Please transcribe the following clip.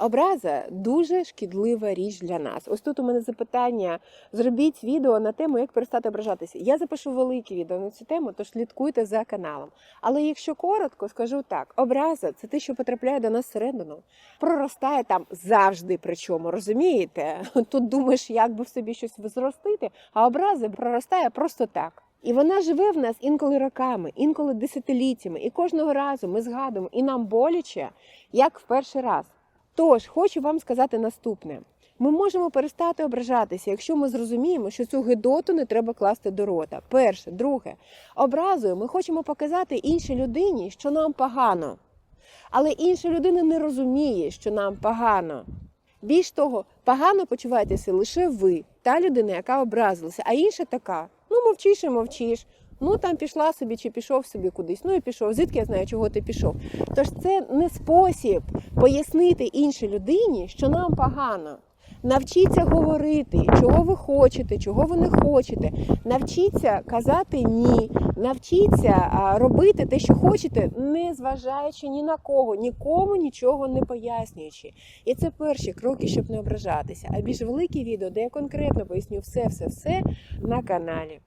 Образа дуже шкідлива річ для нас. Ось тут у мене запитання: зробіть відео на тему, як перестати ображатися. Я запишу велике відео на цю тему, тож слідкуйте за каналом. Але якщо коротко, скажу так: образа це те, що потрапляє до нас всередину, проростає там завжди. Причому розумієте? Тут думаєш, як би в собі щось зростити, а образа проростає просто так. І вона живе в нас інколи роками, інколи десятиліттями. І кожного разу ми згадуємо, і нам боляче, як в перший раз. Тож хочу вам сказати наступне: ми можемо перестати ображатися, якщо ми зрозуміємо, що цю гидоту не треба класти до рота. Перше, друге, образою ми хочемо показати іншій людині, що нам погано. Але інша людина не розуміє, що нам погано. Більш того, погано почуваєтеся лише ви, та людина, яка образилася, а інша така: ну мовчиш і мовчиш. Ну там пішла собі чи пішов собі кудись. Ну і пішов. Звідки я знаю, чого ти пішов? Тож це не спосіб пояснити іншій людині, що нам погано. Навчіться говорити, чого ви хочете, чого ви не хочете. Навчіться казати ні, навчіться робити те, що хочете, не зважаючи ні на кого, нікому нічого не пояснюючи. І це перші кроки, щоб не ображатися. А більш великі відео, де я конкретно поясню все, все, все на каналі.